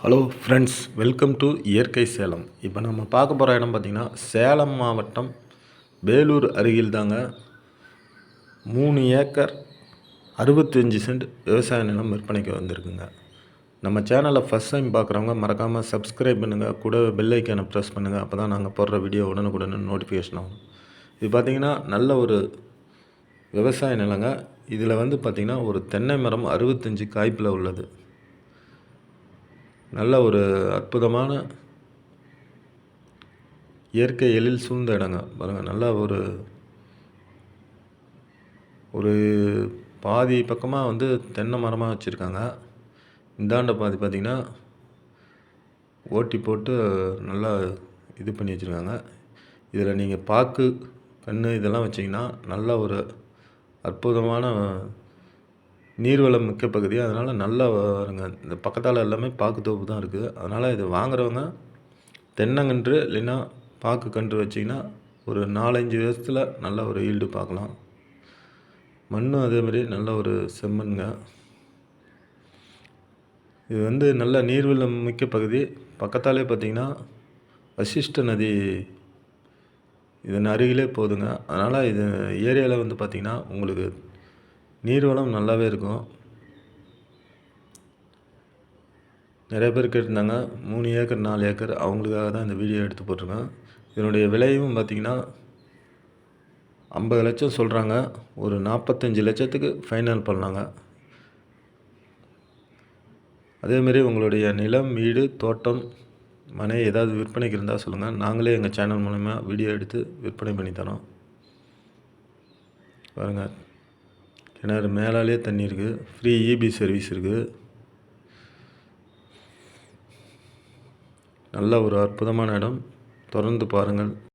Hello friends welcome to இயற்கை சேலம். இப்போ நம்ம பார்க்க போகிற இடம் பார்த்திங்கன்னா சேலம் மாவட்டம் வேலூர் அருகில் தாங்க. மூணு ஏக்கர் அறுபத்தஞ்சி சென்ட் விவசாய நிலம் விற்பனைக்கு வந்திருக்குங்க. நம்ம சேனலை ஃபஸ்ட் டைம் பார்க்குறவங்க மறக்காமல் சப்ஸ்கிரைப் பண்ணுங்கள் கூட பெல்லைக்கானை ப்ரெஸ் பண்ணுங்கள் அப்போ தான் நாங்கள் போடுற வீடியோ உடனுக்குடன் நோட்டிஃபிகேஷன் ஆகும். இது பார்த்திங்கன்னா நல்ல ஒரு விவசாய நிலங்க. இதில் வந்து பார்த்திங்கன்னா ஒரு தென்னை மரம் அறுபத்தஞ்சி காய்ப்பில் உள்ளது. நல்ல ஒரு அற்புதமான இயற்கை எழில் சூழ்ந்த இடங்க. பாருங்கள் நல்லா ஒரு ஒரு பாதி பக்கமாக வந்து தென்னை மரமாக வச்சுருக்காங்க. இந்தாண்ட பாதி பார்த்திங்கன்னா ஓட்டி போட்டு நல்லா இது பண்ணி வச்சுருக்காங்க. இதில் நீங்கள் பாக்கு கன்று இதெல்லாம் வச்சிங்கன்னா நல்ல ஒரு அற்புதமான நீர்வளம் மிக்க பகுதி. அதனால் நல்லா வருங்க இந்த பக்கத்தால் எல்லாமே பாக்கு தோப்பு தான் இருக்குது அதனால் இது வாங்குறவங்க தென்னங்கன்று இல்லைன்னா பாக்கு கன்று வச்சிங்கன்னா ஒரு நாலஞ்சு வருஷத்தில் நல்ல ஒரு ஈல்டு பார்க்கலாம் மண்ணும் அதேமாதிரி நல்ல ஒரு செம்மண்ங்க. இது வந்து நல்ல நீர்வளம் மிக்க பகுதி. பக்கத்தாலே பார்த்தீங்கன்னா வசிஷ்ட நதி இதன் அருகிலே போதுங்க. அதனால் இது ஏரியாவில் வந்து பார்த்திங்கன்னா உங்களுக்கு நீர்வளம் நல்லாவே இருக்கும். நிறைய பேர் கேட்டிருந்தாங்க மூணு ஏக்கர் நாலு ஏக்கர் அவங்களுக்காக தான் இந்த வீடியோ எடுத்து போட்டிருக்கேன். இதனுடைய விலையும் பார்த்திங்கன்னா ஐம்பது லட்சம் சொல்கிறாங்க ஒரு நாற்பத்தஞ்சு லட்சத்துக்கு ஃபைனல் பண்ணாங்க. அதேமாரி உங்களுடைய நிலம் வீடு தோட்டம் மனை ஏதாவது விற்பனைக்கு இருந்தால் சொல்லுங்கள் நாங்களே எங்கள் சேனல் மூலமாக வீடியோ எடுத்து விற்பனை பண்ணித்தரோம் பாருங்கள் கிணறு மேலாலே தண்ணி இருக்குது ஃப்ரீ இபி சர்வீஸ் இருக்குது நல்ல ஒரு அற்புதமான இடம். தொடர்ந்து பாருங்கள்.